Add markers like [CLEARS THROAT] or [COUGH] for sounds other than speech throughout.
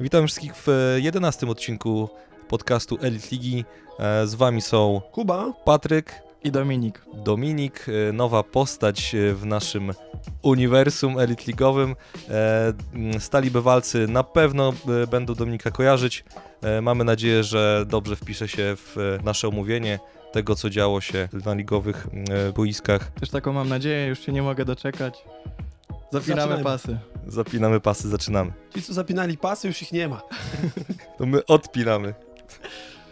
Witam wszystkich w e, 11 odcinku podcastu Elite Ligi. E, Z wami są Kuba, Patryk, I Dominik. Dominik, e, nowa postać e, w naszym uniwersum Elite Ligowym. E, Stali bywalcy na pewno e, będą Dominika kojarzyć. E, Mamy nadzieję, że dobrze wpisze się w e, nasze omówienie tego, co działo się na ligowych e, boiskach. Też taką mam nadzieję, już się nie mogę doczekać. Zapinamy Zaczynajmy. pasy. Zapinamy pasy, zaczynamy. ci co zapinali pasy, już ich nie ma. [LAUGHS] To my odpinamy.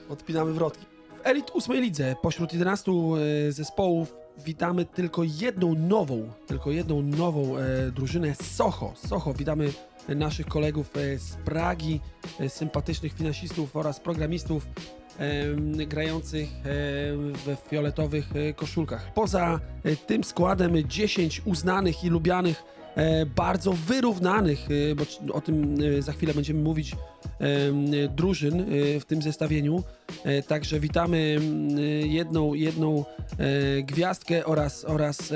Odpinamy wrotki. W Elite 8 lidze pośród 11 e, zespołów witamy tylko jedną nową, tylko jedną nową e, drużynę Socho. Socho, witamy naszych kolegów e, z Pragi, sympatycznych finansistów oraz programistów grających w fioletowych koszulkach. Poza tym składem 10 uznanych i lubianych bardzo wyrównanych, e, bo o tym e, za chwilę będziemy mówić, drużyn e, w tym zestawieniu. E, Także witamy jedną, jedną e, gwiazdkę oraz, oraz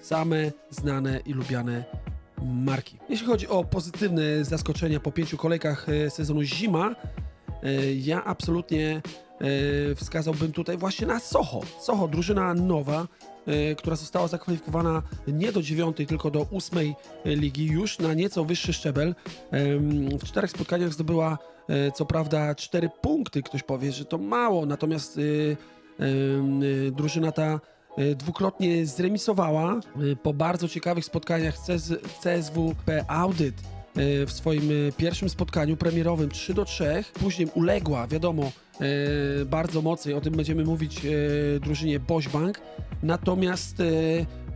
same znane i lubiane marki. Jeśli chodzi o pozytywne zaskoczenia po pięciu kolejkach e, sezonu zima, e, ja absolutnie e, wskazałbym tutaj właśnie na Soho. Soho, drużyna nowa, e, która została zakwalifikowana nie do dziewiątej, tylko do ósmej e, ligi, już na nieco wyższy szczebel. W czterech spotkaniach zdobyła e, co prawda cztery punkty, ktoś powie, że to mało, natomiast drużyna ta dwukrotnie zremisowała po bardzo ciekawych spotkaniach CS, CSW P Audit e, w swoim e, pierwszym spotkaniu premierowym 3 do 3. Później uległa, wiadomo, e, bardzo mocniej, o tym będziemy mówić, e, drużynie Bosch Bank. Natomiast e,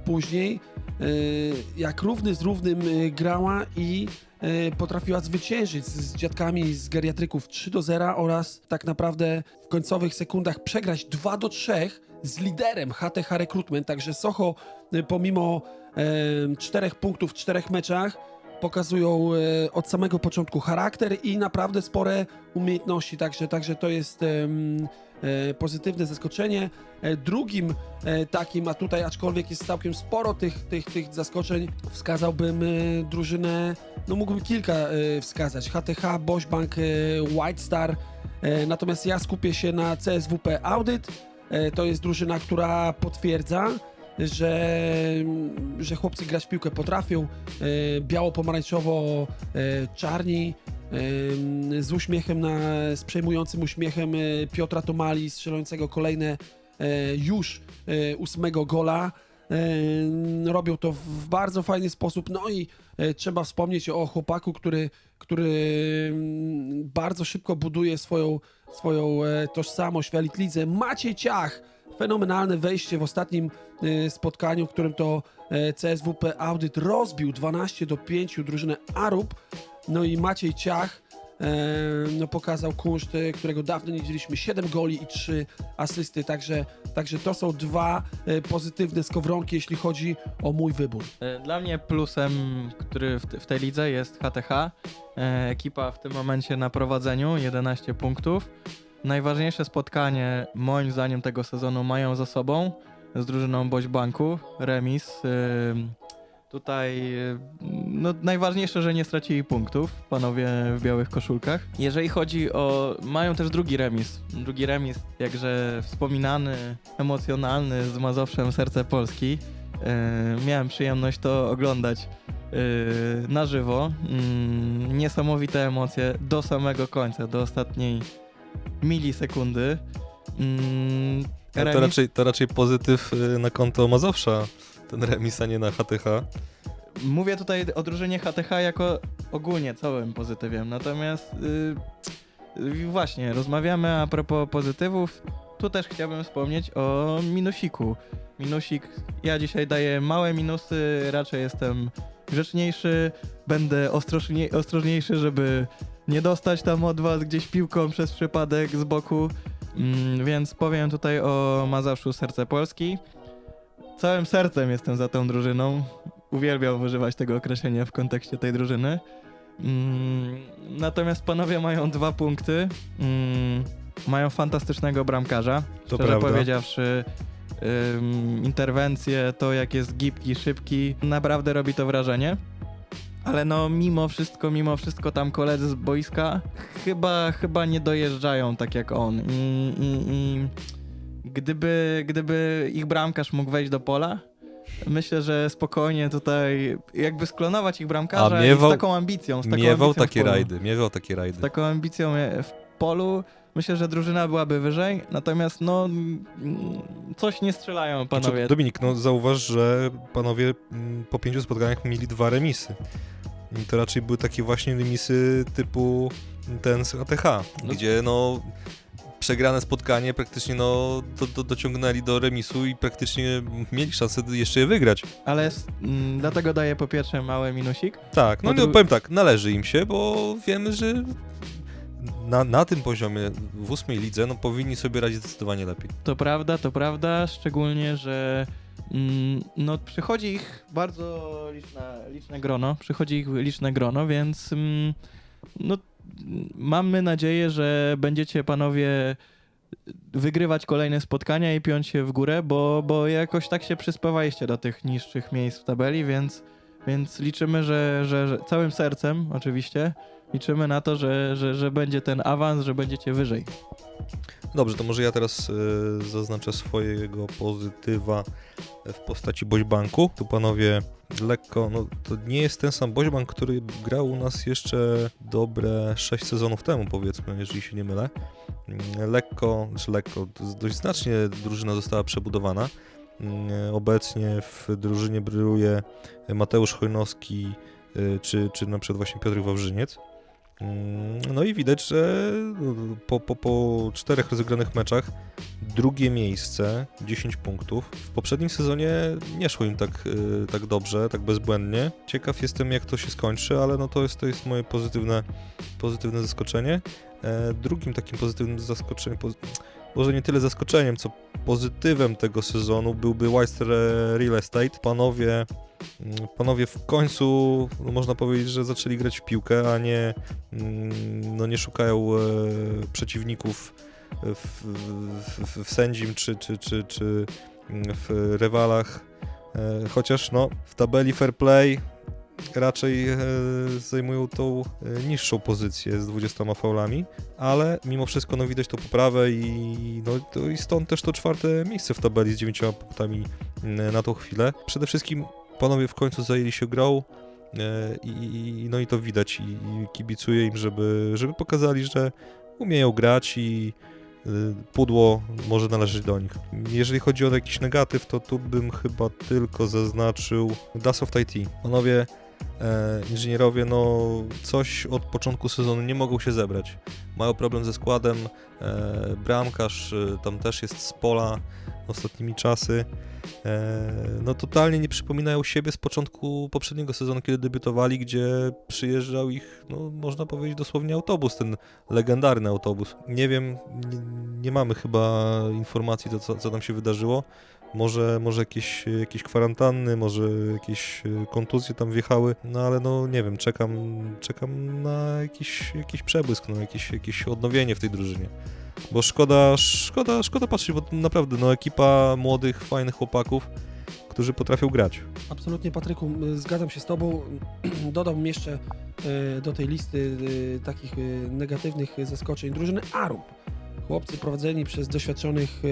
później, e, jak równy z równym e, grała i e, potrafiła zwyciężyć z, dziadkami z geriatryków 3 do 0 oraz tak naprawdę w końcowych sekundach przegrać 2 do 3 z liderem HTH Recruitment. Także Socho e, pomimo e, czterech punktów w czterech meczach pokazują e, od samego początku charakter i naprawdę spore umiejętności, także, także to jest e, pozytywne zaskoczenie. E, drugim e, takim, a tutaj aczkolwiek jest całkiem sporo tych, tych, tych zaskoczeń, wskazałbym e, drużynę, no mógłbym kilka e, wskazać, HTH, Bosch Bank, e, White Star, e, natomiast ja skupię się na CSWP Audit, e, to jest drużyna, która potwierdza, że, że chłopcy grać w piłkę potrafią, e, biało-pomarańczowo e, czarni, e, z uśmiechem, na, z przejmującym uśmiechem Piotra Tomali, strzelającego kolejne już ósmego gola. Robią to w bardzo fajny sposób. No i trzeba wspomnieć o chłopaku, który, który mm, bardzo szybko buduje swoją, swoją tożsamość w Elite. Maciej Ciach, fenomenalne wejście w ostatnim e, spotkaniu, w którym to e, CSWP Audit rozbił 12 do 5 drużynę Arub. No i Maciej Ciach e, no, pokazał kunszt, e, którego dawno nie widzieliśmy. 7 goli i 3 asysty, także, także to są dwa pozytywne skowronki, jeśli chodzi o mój wybór. Dla mnie plusem, który w, te- w tej lidze jest HTH. Ekipa w tym momencie na prowadzeniu, 11 punktów. Najważniejsze spotkanie, moim zdaniem, tego sezonu mają za sobą z drużyną Boś Banku, remis. Tutaj no, najważniejsze, że nie stracili punktów panowie w białych koszulkach. Jeżeli chodzi o. Mają też drugi remis. Drugi remis, jakże wspominany, emocjonalny z Mazowszem Serce Polski. Miałem przyjemność to oglądać na żywo. Niesamowite emocje do samego końca, do ostatniej milisekundy. A to, raczej, to raczej pozytyw y, na konto Mazowsza, ten remis, a nie na HTH. Mówię tutaj o drużynie HTH jako ogólnie całym pozytywiem, natomiast yy, właśnie, rozmawiamy a propos pozytywów. Tu też chciałbym wspomnieć o minusiku. Minusik, ja dzisiaj daję małe minusy, raczej jestem grzeczniejszy, będę ostrożnie, ostrożniejszy, żeby nie dostać tam od was gdzieś piłką przez przypadek z boku. Mm, więc powiem tutaj o Mazowszu Serce Polski. Całym sercem jestem za tą drużyną. Uwielbiam używać tego określenia w kontekście tej drużyny. Mm, natomiast panowie mają dwa punkty. Mm, mają fantastycznego bramkarza. To Szczerze prawda. powiedziawszy, ym, interwencje, to jak jest gibki, szybki, naprawdę robi to wrażenie. Ale no mimo wszystko, mimo wszystko tam koledzy z boiska chyba, chyba nie dojeżdżają tak jak on i, i, i gdyby, gdyby ich bramkarz mógł wejść do pola, myślę, że spokojnie tutaj jakby sklonować ich bramkarza miewał- z taką ambicją, z taką Miewał ambicją takie rajdy, miewał takie Z rajdy. taką ambicją w polu myślę, że drużyna byłaby wyżej, natomiast no coś nie strzelają panowie. Znaczy, Dominik, no zauważ, że panowie po pięciu spotkaniach mieli dwa remisy. To raczej były takie właśnie remisy typu ten z ATH, No. gdzie no przegrane spotkanie praktycznie no do, do, dociągnęli do remisu i praktycznie mieli szansę jeszcze je wygrać. Ale mm, dlatego daję po pierwsze mały minusik. Tak, no dru- powiem tak, należy im się, bo wiemy, że na, na tym poziomie w ósmej lidze no powinni sobie radzić zdecydowanie lepiej. To prawda, to prawda, szczególnie, że no, przychodzi ich bardzo liczne, liczne grono, przychodzi ich liczne grono, więc mm, no, mm, mamy nadzieję, że będziecie panowie wygrywać kolejne spotkania i piąć się w górę, bo, bo jakoś tak się przyspawaliście do tych niższych miejsc w tabeli, więc, więc liczymy, że, że, że całym sercem oczywiście liczymy na to, że, że, że będzie ten awans, że będziecie wyżej. Dobrze, to może ja teraz y, zaznaczę swojego pozytywa w postaci Boźbanku. Tu panowie lekko, no to nie jest ten sam Boźbank, który grał u nas jeszcze dobre 6 sezonów temu, powiedzmy, jeżeli się nie mylę. Mm, Lekko, czy lekko, to jest dość znacznie drużyna została przebudowana. Mm, Obecnie w drużynie bryluje Mateusz Chojnowski, y, czy, czy na przykład właśnie Piotr Wawrzyniec. Mm, No i widać, że po, po, po czterech rozegranych meczach drugie miejsce, 10 punktów. W poprzednim sezonie nie szło im tak, y, tak dobrze, tak bezbłędnie. Ciekaw jestem, jak to się skończy, ale no to jest, to jest moje pozytywne, pozytywne zaskoczenie. E, drugim takim pozytywnym zaskoczeniem, może nie tyle zaskoczeniem, co pozytywem tego sezonu byłby Weister Real Estate. Panowie, panowie w końcu, no można powiedzieć, że zaczęli grać w piłkę, a nie, mm, no nie szukają e, przeciwników w, w, w sędzim czy, czy, czy, czy w rywalach. E, Chociaż no, w tabeli fair play raczej e, zajmują tą niższą pozycję z 20 faulami, ale mimo wszystko no, widać tą poprawę i, no, i stąd też to czwarte miejsce w tabeli z 9 punktami mm, na tą chwilę. Przede wszystkim panowie w końcu zajęli się grą e, i, i, no i to widać i, i kibicuję im, żeby, żeby pokazali, że umieją grać i y, pudło może należeć do nich. Jeżeli chodzi o jakiś negatyw, to tu bym chyba tylko zaznaczył Dasoft IT. Panowie e, inżynierowie, no coś od początku sezonu nie mogą się zebrać. Mają problem ze składem, e, bramkarz e, tam też jest z pola ostatnimi czasy. E, no totalnie nie przypominają siebie z początku poprzedniego sezonu, kiedy debiutowali, gdzie przyjeżdżał ich, no można powiedzieć dosłownie autobus, ten legendarny autobus. Nie wiem, nie, nie mamy chyba informacji, to, co, co tam się wydarzyło. Może, może jakieś, jakieś kwarantanny, może jakieś e, kontuzje tam wjechały, no ale no nie wiem, czekam, czekam na jakiś, jakiś przebłysk, no jakieś, jakieś odnowienie w tej drużynie. Bo szkoda, szkoda, szkoda patrzeć, bo naprawdę no ekipa młodych, fajnych chłopaków, którzy potrafią grać. Absolutnie, Patryku, zgadzam się z Tobą. [CLEARS THROAT] Dodałbym jeszcze e, do tej listy e, takich negatywnych zaskoczeń drużyny Arup. Chłopcy prowadzeni przez doświadczonych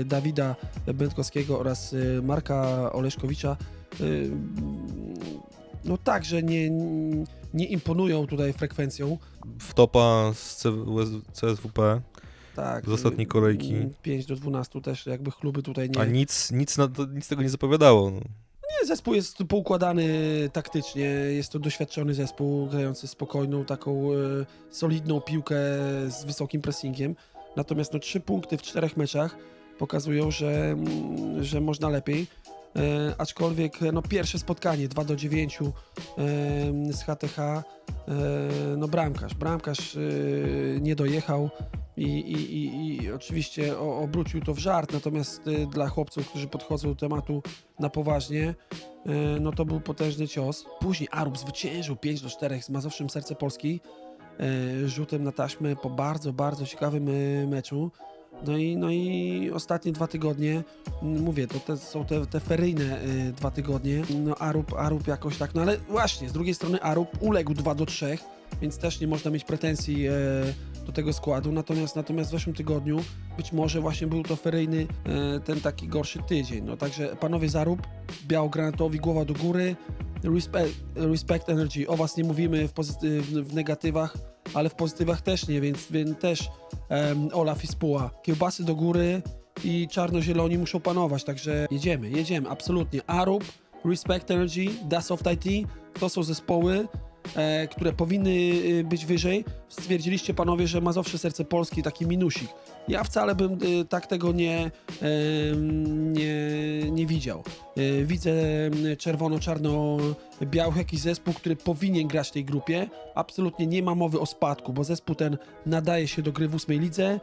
e, Dawida Będkowskiego oraz e, Marka Oleszkowicza no także nie, nie imponują tutaj frekwencją. W topa z CSWP, Tak, Z ostatniej kolejki. 5 do 12 też jakby kluby tutaj nie... a nic, nic, na nic tego nie zapowiadało. Zespół jest poukładany taktycznie, jest to doświadczony zespół, grający spokojną, taką e, solidną piłkę z wysokim pressingiem. Natomiast no, trzy punkty w czterech meczach pokazują, że, mm, że można lepiej. E, aczkolwiek no, pierwsze spotkanie 2 do 9 e, z HTH, e, no bramkarz, bramkarz e, nie dojechał i, i, i, i oczywiście o, obrócił to w żart, natomiast e, dla chłopców, którzy podchodzą do tematu na poważnie, e, no to był potężny cios. Później Arub zwyciężył 5 do 4 z Mazowszym Serce Polski, e, rzutem na taśmę po bardzo, bardzo ciekawym e, meczu. No i, no i ostatnie dwa tygodnie, mm, mówię, to te, są te, te feryjne y, dwa tygodnie, no Arup, Arup jakoś tak, no ale właśnie, z drugiej strony Arup uległ 2 do 3, więc też nie można mieć pretensji e, do tego składu, natomiast, natomiast w zeszłym tygodniu być może właśnie był to feryjny e, ten taki gorszy tydzień, no także panowie Zarup, białogranatowi głowa do góry, respect, respect energy, o was nie mówimy w, w, w negatywach, ale w pozytywach też nie, więc, więc też Olaf i Spuła. Kiełbasy do góry i czarno-zieloni muszą panować, także jedziemy, jedziemy, absolutnie. Arup, Respect Energy, Da Soft IT, to są zespoły, które powinny y, być wyżej. Stwierdziliście panowie, że Mazowsze Serce Polski taki minusik. Ja wcale bym y, tak tego nie, nie, nie widział. Widzę czerwono-czarno-biały jakiś zespół, który powinien grać w tej grupie. Absolutnie nie ma mowy o spadku, bo zespół ten nadaje się do gry w ósmej lidze.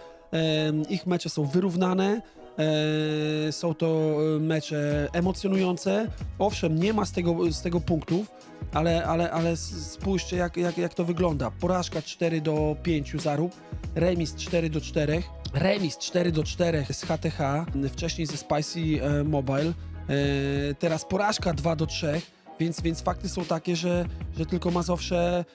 Ich mecze są wyrównane. E, Są to e, mecze emocjonujące. Owszem, nie ma z tego, z tego punktów, ale, ale, ale spójrzcie, jak, jak, jak to wygląda. Porażka 4 do 5 zarób, remis 4 do 4, remis 4 do 4 z HTH, wcześniej ze Spicy e, Mobile, teraz porażka 2 do 3, więc, więc fakty są takie, że, że tylko Mazowsze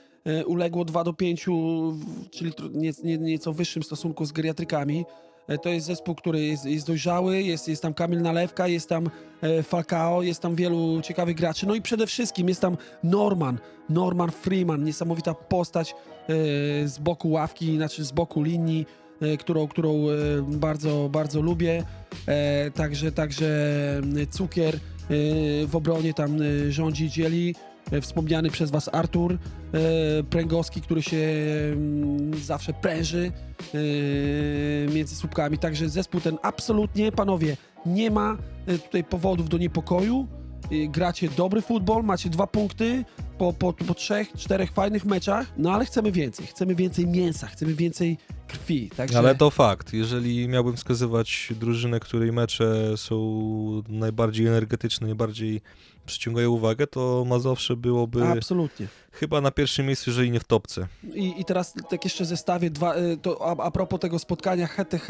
uległo 2 do 5, w- czyli tro- nie, nie, nieco wyższym stosunku z geriatrykami. E, To jest zespół, który jest, jest dojrzały, jest, jest tam Kamil Nalewka, jest tam e, Falcao, jest tam wielu ciekawych graczy, no i przede wszystkim jest tam Norman, Norman Freeman, niesamowita postać e, z boku ławki, znaczy z boku linii, którą, którą bardzo, bardzo lubię. Także, także cukier w obronie tam rządzi, dzieli. E, Wspomniany przez Was Artur e, Pręgowski, który się mm, zawsze pręży e, między słupkami. Także zespół ten absolutnie, panowie, nie ma tutaj powodów do niepokoju. Gracie dobry futbol, macie dwa punkty po, po, po trzech, czterech fajnych meczach, no ale chcemy więcej. Chcemy więcej mięsa, chcemy więcej krwi. Także... Ale to fakt. Jeżeli miałbym wskazywać drużynę, której mecze są najbardziej energetyczne, najbardziej przyciągają uwagę, to Mazowsze byłoby Absolutnie. chyba na pierwszym miejscu, jeżeli nie w topce. I, I teraz tak jeszcze zestawię dwa, y, to a, a propos tego spotkania HTH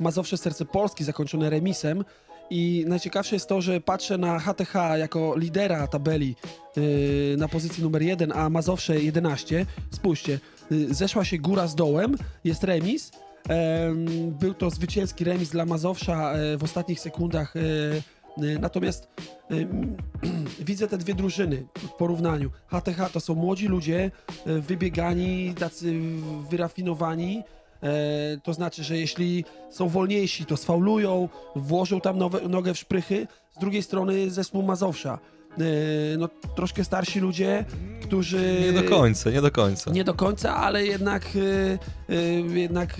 Mazowsze Serce Polski zakończone remisem i najciekawsze jest to, że patrzę na HTH jako lidera tabeli y, na pozycji numer 1, a Mazowsze 11. Spójrzcie, y, zeszła się góra z dołem, jest remis. Em, Był to zwycięski remis dla Mazowsza e, w ostatnich sekundach. E, Natomiast em, [CLEARS THROAT] widzę te dwie drużyny w porównaniu. HTH to są młodzi ludzie, e, wybiegani, tacy wyrafinowani. E, to znaczy, że jeśli są wolniejsi, to sfaulują, włożą tam nowe, nogę w szprychy. Z drugiej strony zespół Mazowsza. E, no, troszkę starsi ludzie, którzy... Nie do końca, nie do końca. Nie do końca, ale jednak, jednak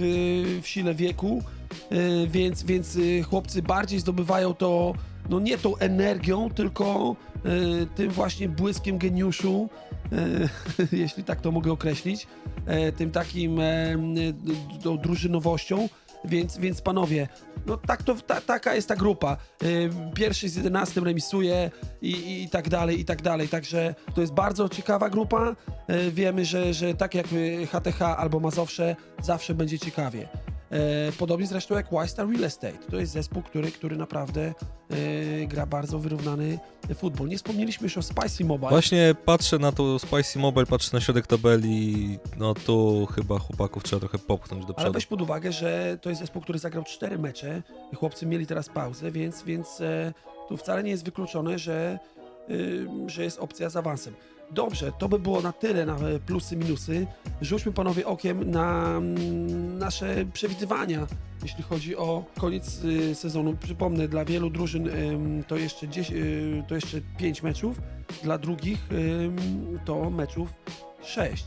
w sile wieku, więc, więc chłopcy bardziej zdobywają to, no nie tą energią, tylko e, tym właśnie błyskiem geniuszu, e, [LAUGHS] jeśli tak to mogę określić, e, tym takim d- tą drużynowością. Więc, więc panowie, no tak to, ta, taka jest ta grupa. Y, Pierwszy z 11 remisuje i, i, i tak dalej, i tak dalej. Także to jest bardzo ciekawa grupa. Y, Wiemy, że, że tak jak y, HTH albo Mazowsze, zawsze będzie ciekawie. E, Podobnie zresztą jak Wistar Real Estate. To jest zespół, który, który naprawdę e, gra bardzo wyrównany futbol. Nie wspomnieliśmy już o Spicy Mobile. Właśnie patrzę na to Spicy Mobile, patrzę na środek tabeli, no tu chyba chłopaków trzeba trochę popchnąć do Ale przodu. weź pod uwagę, że to jest zespół, który zagrał cztery mecze. Chłopcy mieli teraz pauzę, więc, więc e, tu wcale nie jest wykluczone, że, że jest opcja z awansem. Dobrze, to by było na tyle na plusy, minusy. Rzućmy panowie okiem na mm, nasze przewidywania, jeśli chodzi o koniec y, sezonu. Przypomnę, dla wielu drużyn to jeszcze 10, y, to jeszcze 5 meczów, dla drugich to meczów 6.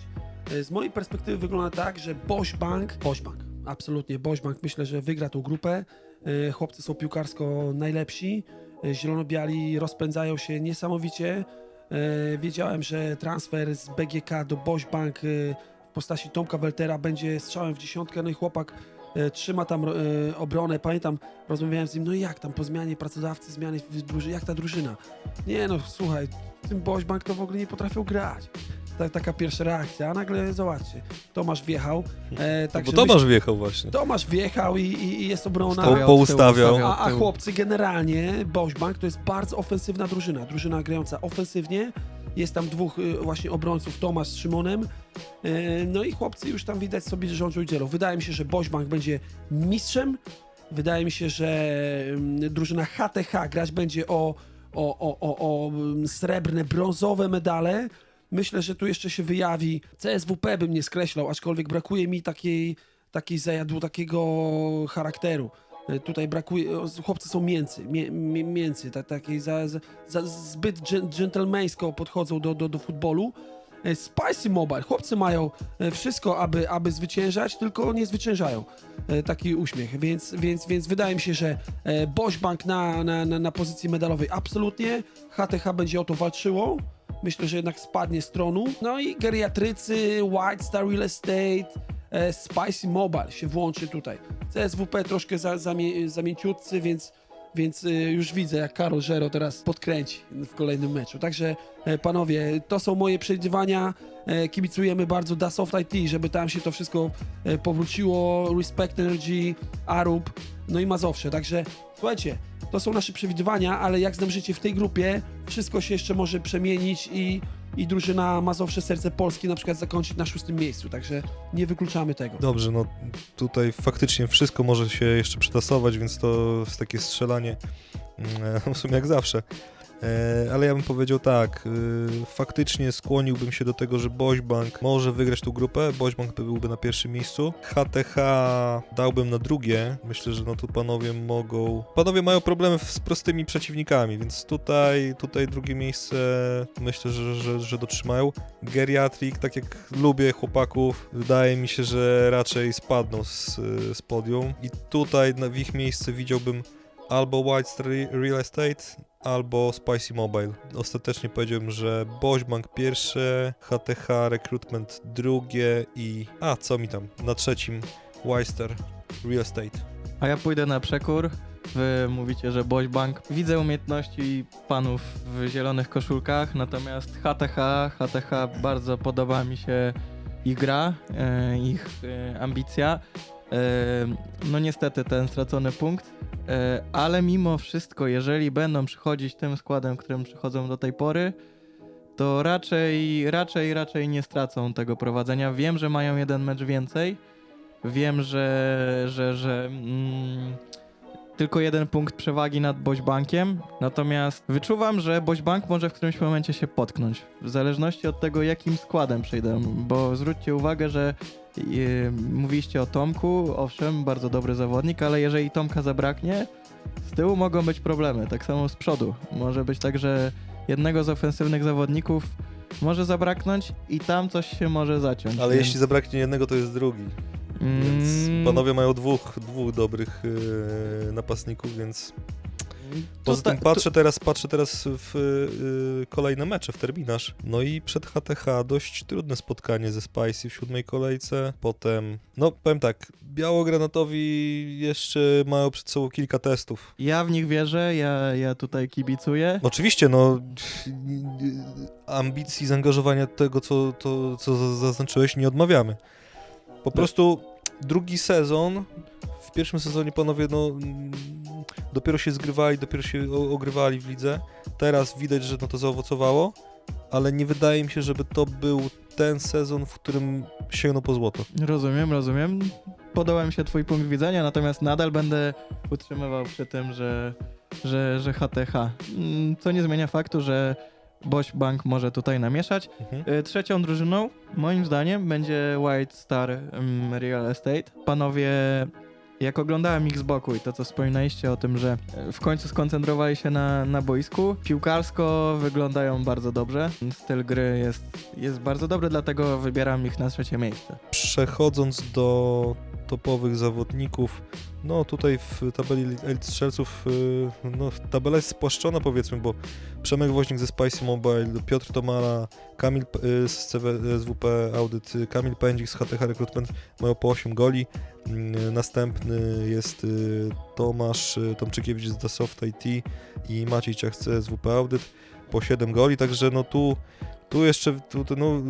E, Z mojej perspektywy wygląda tak, że Bosch Bank, Bosch Bank, absolutnie Bosch Bank myślę, że wygra tą grupę. Chłopcy są piłkarsko najlepsi. Zielono-biali rozpędzają się niesamowicie. E, Wiedziałem, że transfer z BGK do Bosch Bank e, w postaci Tomka Weltera będzie strzałem w dziesiątkę, no i chłopak e, trzyma tam obronę. Pamiętam, rozmawiałem z nim, no jak tam po zmianie pracodawcy, zmiany w drużynie, jak ta drużyna? Nie no, słuchaj, tym Bosch Bank to w ogóle nie potrafią grać. Ta, taka pierwsza reakcja, a nagle zobaczcie, Tomasz wjechał, e, Bo także Tomasz wjechał właśnie. Tomasz wjechał i, i, i jest obrona. Po- poustawiał. A, a chłopcy generalnie, Bośbank to jest bardzo ofensywna drużyna. Drużyna grająca ofensywnie. Jest tam dwóch y, właśnie obrońców, Tomasz z Szymonem. Y, No i chłopcy już tam widać sobie rządzą dzielą. Wydaje mi się, że Bośbank będzie mistrzem. Wydaje mi się, że mm, drużyna HTH grać będzie o, o, o, o, o mm, srebrne, brązowe medale. Myślę, że tu jeszcze się wyjawi. CSWP bym nie skreślał, aczkolwiek brakuje mi takiej, takiej zajadło, takiego charakteru. E, Tutaj brakuje, chłopcy są mięcy, mię, mię, mięcy, tak, takiej za, za, za zbyt dżen- dżentelmeńsko podchodzą do, do, do futbolu. E, Spicy Mobile, chłopcy mają e, wszystko, aby, aby zwyciężać, tylko nie zwyciężają. Taki uśmiech, więc, więc, więc wydaje mi się, że Bośbank na, na, na, na pozycji medalowej absolutnie, HTH będzie o to walczyło. Myślę, że jednak spadnie z tronu. No i geriatrycy, White Star Real Estate, e, Spicy Mobile się włączy tutaj. CSWP troszkę za, zamie, zamięciutcy, więc, więc y, już widzę, jak Karol Żero teraz podkręci w kolejnym meczu. Także e, panowie, to są moje przewidywania. E, kibicujemy bardzo Da Soft IT, żeby tam się to wszystko e, powróciło. Respect Energy, Arup, no i Mazowsze. Także słuchajcie, to są nasze przewidywania, ale jak znam życie w tej grupie, wszystko się jeszcze może przemienić i, i drużyna Mazowsze Serce Polski na przykład zakończyć na szóstym miejscu. Także nie wykluczamy tego. Dobrze, no tutaj faktycznie wszystko może się jeszcze przetasować, więc to jest takie strzelanie mm, [LAUGHS] w sumie jak zawsze. E, Ale ja bym powiedział tak, y, faktycznie skłoniłbym się do tego, że Bośbank może wygrać tą grupę, Bośbank byłby na pierwszym miejscu, HTH dałbym na drugie, myślę, że no tu panowie mogą, panowie mają problemy z prostymi przeciwnikami, więc tutaj, tutaj drugie miejsce myślę, że, że, że dotrzymają. Geriatrik, tak jak lubię chłopaków, wydaje mi się, że raczej spadną z, z podium. I tutaj w ich miejsce widziałbym albo White Real Estate, albo Spicy Mobile. Ostatecznie powiedziałbym, że Bośbank pierwsze, HTH Recruitment drugie i... A, co mi tam? Na trzecim White Star Real Estate. A ja pójdę na przekór. Wy mówicie, że Boś Bank. Widzę umiejętności panów w zielonych koszulkach, natomiast HTH, HTH bardzo podoba mi się ich gra, e, ich e, ambicja. E, no niestety ten stracony punkt, ale mimo wszystko, jeżeli będą przychodzić tym składem, którym przychodzą do tej pory, to raczej, raczej, raczej nie stracą tego prowadzenia. Wiem, że mają jeden mecz więcej. Wiem, że, że, że mm, tylko jeden punkt przewagi nad Bośbankiem, natomiast wyczuwam, że Bośbank może w którymś momencie się potknąć, w zależności od tego, jakim składem przyjdę, bo zwróćcie uwagę, że yy, mówiliście o Tomku, owszem, bardzo dobry zawodnik, ale jeżeli Tomka zabraknie, z tyłu mogą być problemy, tak samo z przodu. Może być tak, że jednego z ofensywnych zawodników może zabraknąć i tam coś się może zaciąć. Ale więc- jeśli zabraknie jednego, to jest drugi. Więc Mm, panowie mają dwóch, dwóch dobrych yy, napastników, więc poza tym patrzę teraz, patrzę teraz w yy, kolejne mecze, w terminarz. No i przed HTH dość trudne spotkanie ze Spicy w siódmej kolejce. Potem, no powiem tak, białogranatowi jeszcze mają przed sobą kilka testów. Ja w nich wierzę, ja, ja tutaj kibicuję. Oczywiście, no ambicji, zaangażowania tego, co, to, co za- zaznaczyłeś, nie odmawiamy. Po prostu drugi sezon, w pierwszym sezonie panowie no, mm, dopiero się zgrywali, dopiero się ogrywali w lidze. Teraz widać, że no to zaowocowało, ale nie wydaje mi się, żeby to był ten sezon, w którym sięgną po złoto. Rozumiem, rozumiem. Podoba mi się twój punkt widzenia, natomiast nadal będę utrzymywał przy tym, że, że, że HTH. Mm, Co nie zmienia faktu, że Boś Bank może tutaj namieszać. Mhm. Y, Trzecią drużyną, moim zdaniem, będzie White Star mm, Real Estate. Panowie, jak oglądałem ich z boku i to, co wspominaliście o tym, że e, w końcu skoncentrowali się na, na boisku, piłkarsko wyglądają bardzo dobrze. Styl gry jest, jest bardzo dobry, dlatego wybieram ich na trzecie miejsce. Przechodząc do topowych zawodników, no tutaj w tabeli elit strzelców, y, no tabela jest spłaszczona powiedzmy, bo Przemek Woźnik ze Spicy Mobile, Piotr Tomala, Kamil y, z Audit, y, Kamil Pędzik z HTH Recruitment mają po 8 goli. Mm, Następny jest Tomasz Tomczykiewicz z The Soft IT i Maciej Ciach z SWP Audit po 7 goli, także no tu Tu jeszcze tu, no,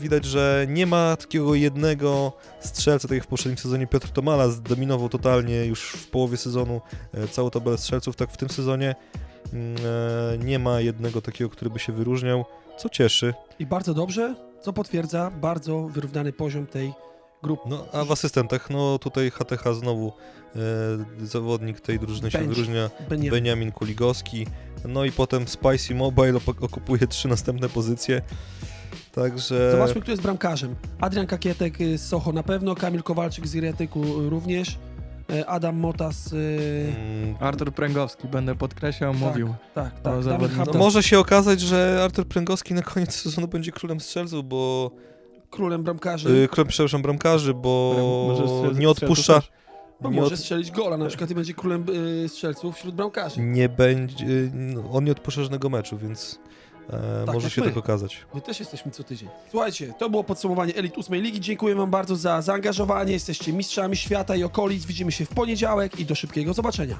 widać, że nie ma takiego jednego strzelca, tak jak w poprzednim sezonie Piotr Tomala zdominował totalnie już w połowie sezonu e, całą tabelę strzelców, tak w tym sezonie mm, e, nie ma jednego takiego, który by się wyróżniał, co cieszy. I bardzo dobrze, co potwierdza bardzo wyrównany poziom tej grupy. No, a w asystentach, no tutaj HTH znowu e, zawodnik tej drużyny się Będzie. wyróżnia, Beniam. Beniamin Kuligowski, no i potem Spicy Mobile okupuje trzy następne pozycje, także... Zobaczmy, kto jest bramkarzem. Adrian Kakietek y, z Socho na pewno, Kamil Kowalczyk z Iretyku y, również, y, Adam Motas, y, Mm, Artur Pręgowski, będę podkreślał, mówił. tak, tak. No może się okazać, że Artur Pręgowski na koniec [LAUGHS] sezonu będzie królem strzelców, bo... królem bramkarzy. Yy, królem, przepraszam, bramkarzy, bo strzel- nie odpuszcza... strzelców Bo Nie, może od, strzelić gola na przykład i będzie królem y, strzelców wśród bramkarzy. nie będzie... no, On nie odpuszcza żadnego meczu, więc e, Tak może się my. tak okazać. My też jesteśmy co tydzień. Słuchajcie, to było podsumowanie Elit 8 Ligi. Dziękuję wam bardzo za zaangażowanie. Jesteście mistrzami świata i okolic. Widzimy się w poniedziałek i do szybkiego zobaczenia.